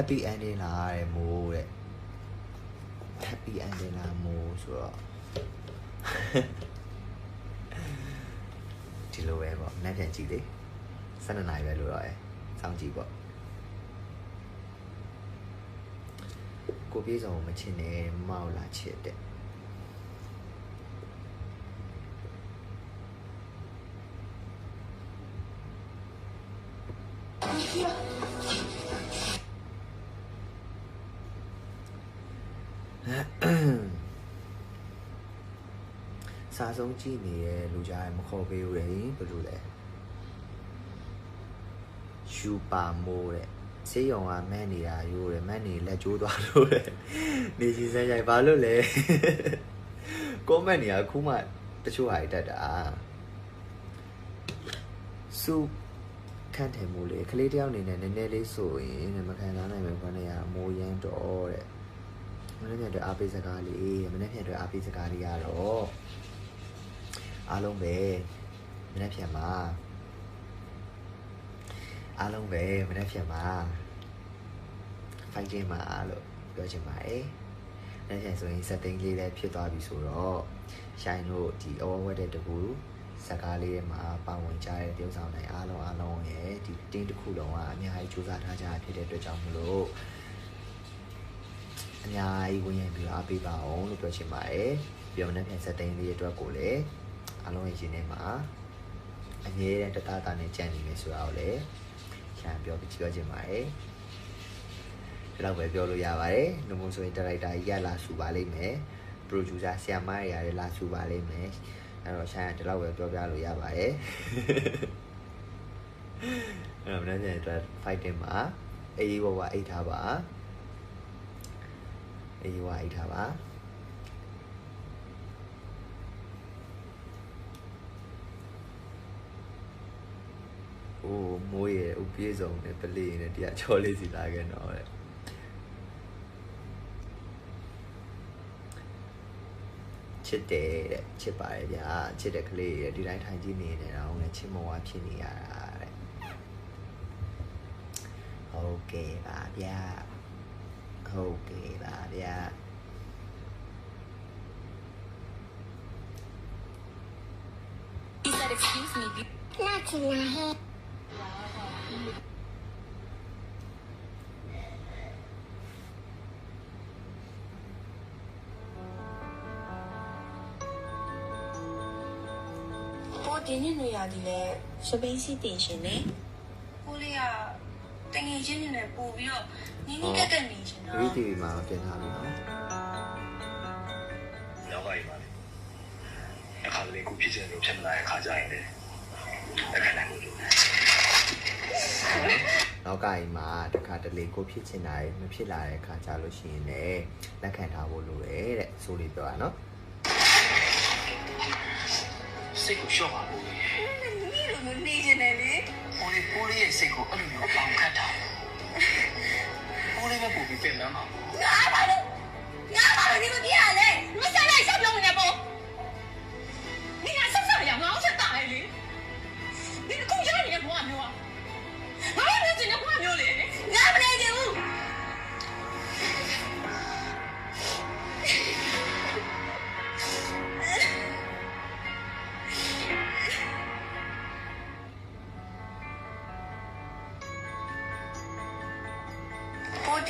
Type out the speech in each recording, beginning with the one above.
happy ending လားတဲ့မိုးတဲ့ happy ending လားမိုးဆိုတော့ဒီလိုပဲပေါ့နောက်ပြန်ကြည့်လေ12နိုင်ပဲလို့တော့ရယ်စောင့်ကြည့်ပေါ့ကိုပြေဆောင်မချင်နဲ့မောက်လာချစ်တဲ့ စာ ဆုံးကြည့်နေတဲ့လူကြားရင်မခေါ်ပေးဘူးလေဘယ်လိုလဲယူပါမိုးတဲ့ဆေးရုံကမန်းနေတာရိုးတယ်မန်းနေလက်ကျိုးသွားလို့တဲ့နေစီစမ်းရိုက်ဘာလို့လဲကောမန့်နေကခုမှတချို့ဟာတက်တာစုခန့်တယ်မို့လေကလေးတယောက်အနေနဲ့နည်းနည်းလေးဆိုရင်မခံစားနိုင်ဘူးခဏရမိုးရမ်းတော့တဲ့မနေ့ကတည်းကအားပေးစကားလေးမနေ့ကတည်းကအားပေးစကားလေးရတော့ အားလုံးပဲမနေ့ဖြန်မှာအားလုံးပဲမနေ့ဖြန်မှာ fighting မှာလို့ပြောချင်ပါတယ်။မနေ့ဖြန်ဆိုရင် setting လေးလည်းဖြစ်သွားပြီဆိုတော့ရှိုင်းတို့ဒီ over တဲ့တကူစကားလေးထဲမှာပါဝင်ကြတဲ့တယောက်ဆောင်တိုင်းအားလုံးအားလုံးရဲ့ဒီတင်းတစ်ခုလုံးကအများကြီးစူးစမ်းထားကြဖြစ်တဲ့အတွက်ကြောင့်မလို့အများကြီးဝင်ရင်ပြီးတော့အားပေးပါအောင်လို့ပြောချင်ပါတယ်။ပြောင်းတဲ့ဖြန် setting လေးအတွက်ကိုလည်း အလုံးရဲ့ရှင်ထဲမှာအငြင်းတဲ့တတတာနဲ့ကြံနေမယ်ဆိုတာကိုလည်းရှာပြောပြပြောချင်ပါတယ်ဒီလောက်ပဲပြောလို့ရပါတယ်နှုံဆိုရင်ဒါရိုက်တာကြီးကလာဆူပါလိမ့်မယ်ပရိုဂျူဆာဆီယမ်မရရတယ်လာဆူပါလိမ့်မယ်အဲ့တော့ရှာဒီလောက်ပဲပြောပြလို့ရပါတယ်အဲ့တော့မနေ့ကအတွက် fighting မှာအေးဘဝအိတ်ထားပါအေးဘဝအိတ်ထားပါ ဟိုမိုးရဲ့ဥပြေဆုံးနဲ့ပလေးနဲ့တရားချောလေးစီလာခဲ့တော့တဲ့ချစ်တယ်တဲ့ချစ်ပါတယ်ဗျာချစ်တဲ့ကလေးရဲ့ဒီတိုင်းထိုင်ကြည့်နေနေတာအောင်လည်းချစ်မဝါဖြစ်နေရတာတဲ့ဟုတ်ကဲ့ပါဗျာဟုတ်ကဲ့ပါဗျာ He said, excuse ဒီနေ့နေရာဒီလဲစပိန်စီတင်ရှင်နေကိုလေးကတငယ်ချင်းတွေနဲ့ပို့ပြီးတော့နီးနီးတက်တက်နေချင်တာဗီဒီယိုမှာတင်ထားပြီနော်ရောက်ပါပြီပါလေအခါလေးကိုဖြစ်ချင်လို့ဖြစ်မလာတဲ့ခါကြရင်လေအခါနိုင်လို့လို့နောက်ကအိမ်မှာတခါတလေကိုဖြစ်ချင်တာရမဖြစ်လာတဲ့ခါကြလို့ရှိရင်လည်းလက်ခံထားဖို့လိုတယ်တဲ့ဆိုလေးပြောတာနော် စိတ်ကိုလျှော့ပါဘူးနီးလိုမျိုးနေချင်တယ်လေဟိုလေပိုးလေးရဲ့စိတ်ကိုအဲ့လိုမျိုးပေါင်ခတ်တာပိုးလေးပဲပို့ပြီးပြင်မှန်းပါဘူးငါပါလို့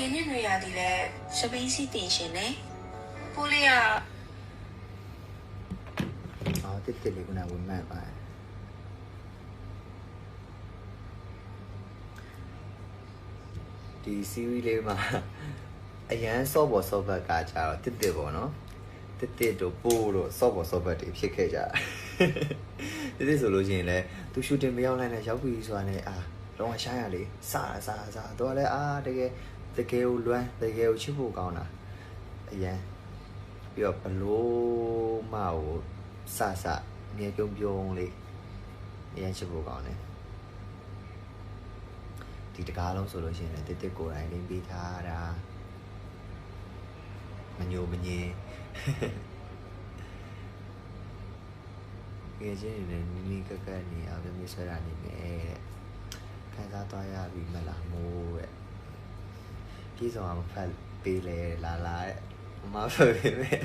ဒီနေ့နေရာဒီလဲစပိန်စီတင်ရှင်နေပိုလေးကအော်တစ်တစ်လေးကနဝင်မှန်ပါဒီ series လေးမှာအရန်စော့ဘော်စော့ဘက်ကကြတော့တစ်တစ်ပေါ့နော်တစ်တစ်တို့ပိုးတို့စော့ဘော်စော့ဘက်တွေဖြစ်ခဲ့ကြတာတစ်တစ်ဆိုလို့ရှိရင်လည်းသူ shooting မရောက်နိုင်တဲ့ရောက်ပြီဆိုတာနဲ့အာလုံးဝရှားရလေစားတာစားတာစားတော့လည်းအာတကယ် တကယ်ကိုလွမ်းတကယ်ကိုချစ်ဖို့ကောင်းတာအရန်ပြီးတော့ဘလို့မကိုစစငယ်ပြုံးပြုံးလေးအရန်ချစ်ဖို့ကောင်းတယ်ဒီတကားလုံးဆိုလို့ရှိရင်လည်းတစ်တစ်ကိုယ်တိုင်လင်းပေးထားတာမညိုမငင်းငယ်ချင်းတွေလည်းနီးနီးကပ်ကပ်နေအောင်ပြည့်ဆွဲတာနေမယ်တဲ့ခံစားသွားရပြီမလားမိုးတဲ့ ပြေဆုံးအောင်ဖတ်ပေးလေလာလာတဲ့မမဖတ်ပေးမယ်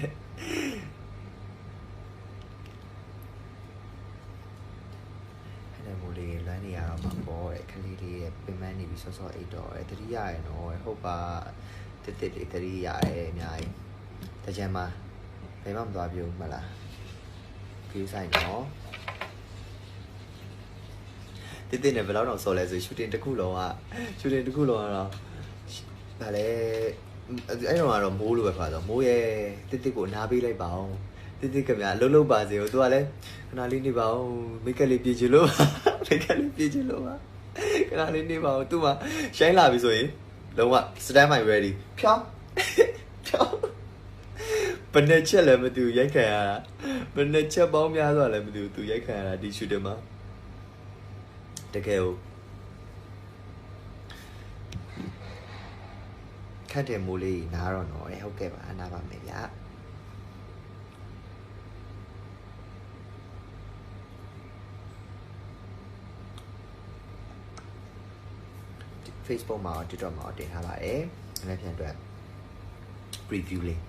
အဲ့ဒါမို့လေလွမ်းနေရတော့မှာပေါ့တဲ့ကလေးလေးရဲ့ပင်မနေပြီးစောစောအိတ်တော့တဲ့တတိယရယ်နော်တဲ့ဟုတ်ပါတစ်တစ်လေးတတိယရယ်အများကြီးတကြံမှာဘယ်မှမသွားပြုံးမလားကြည့်ဆိုင်နော်တစ်တစ်နဲ့ဘယ်လောက်တော့စော်လဲဆိုရှူတင်တစ်ခုလုံးကရှူတင်တစ်ခုလုံးကတော့ ဗာလဲအဲ့တော့ကတော့မိုးလိုပဲခါတော့မိုးရဲ့တစ်တစ်ကိုနားပေးလိုက်ပါအောင်တစ်တစ်ကမြအလုံးလုံးပါစေကိုသူကလည်းခဏလေးနေပါအောင်မိတ်ကလေးပြေချင်လို့မိတ်ကလေးပြေချင်လို့ပါခဏလေးနေပါအောင်သူမှရှိုင်းလာပြီဆိုရင်လုံးဝ stand by ready ဖြောင်းဖြောင်းဘယ်နဲ့ချက်လဲမသိဘူးရိုက်ခံရတာဘယ်နဲ့ချက်ပေါင်းများစွာလဲမသိဘူးသူရိုက်ခံရတာဒီ shooter မှာတကယ်ကို ခတ်တယ်မိုးလေးနားတော့နော်တဲ့ဟုတ်ကဲ့ပါနားပါမယ်ဗျာ Facebook မှာ TikTok မှာတင်ထားပါတယ်။အဲ့ဒါပြန်အတွက် preview လေး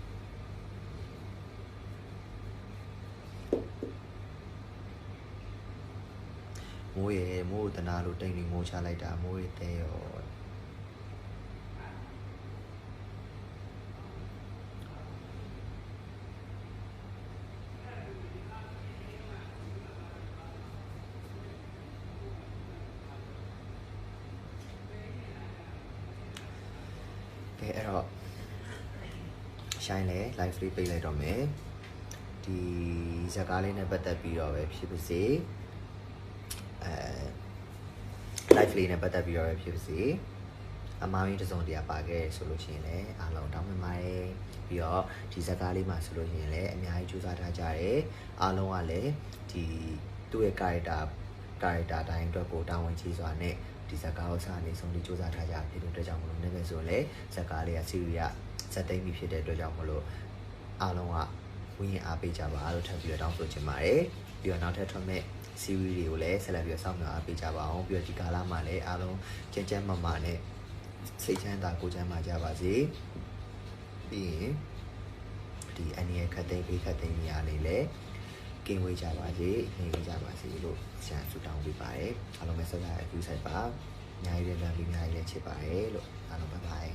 မိုးရေမိုးတနာလို့တိတ်နေငိုချလိုက်တာမိုးရေတဲရော ကဲအဲ့တော့ရှိုင်းလဲ live လေးပေးလိုက်တော့မယ်ဒီဇာတ်ကားလေးနဲ့ပတ်သက်ပြီးတော့ပဲဖြစ်ပါစေအဲ live လေးနဲ့ပတ်သက်ပြီးတော့ပဲဖြစ်ပါစေအမားကြီးတစ်စုံတရာပါခဲ့ဆိုလို့ရှိရင်လည်းအားလုံးတောင်းပန်ပါတယ်ပြီးတော့ဒီဇာတ်ကားလေးမှာဆိုလို့ရှိရင်လည်းအများကြီးကြိုးစားထားကြတယ်အားလုံးကလည်းဒီသူ့ရဲ့ character character တိုင်းအတွက်ကိုတာဝန်ကြီးစွာနဲ့ ဒီဇာတ်ကားကိုစနေဆုံးလေးစူးစမ်းထားကြဖြစ်တဲ့အတွက်ကြောင့်မလို့လည်းပဲဆိုရင်လည်းဇာတ်ကားလေးက series ကဇာတ်သိမ်းပြီးဖြစ်တဲ့အတွက်ကြောင့်မလို့အားလုံးကဝင်းရင်အားပေးကြပါလို့ထပ်ပြီးတော့တောင်းဆိုချင်ပါတယ်ပြီးတော့နောက်ထပ်ထွက်မဲ့ series တွေကိုလည်းဆက်လက်ပြီးတော့စောင့်မျှော်အားပေးကြပါအောင်ပြီးတော့ဒီကာလမှာလည်းအားလုံးကြမ်းကြမ်းမာမာနဲ့စိတ်ချမ်းသာကိုယ်ချမ်းသာကြပါစေပြီးရင်ဒီအနည်းခတ်သိမ်းပေးခတ်သိမ်းနေရနေလေ ကင်းဝေးကြပါစေနေဝေးကြပါစေလို့ဆရာဆုတောင်းပေးပါတယ်အားလုံးပဲဆက်လက်အကျိုးဆိုင်ပါအများကြီးလည်းလမ်းပြီးအများကြီးလည်းချစ်ပါတယ်လို့အားလုံးဘိုင်ဘိုင်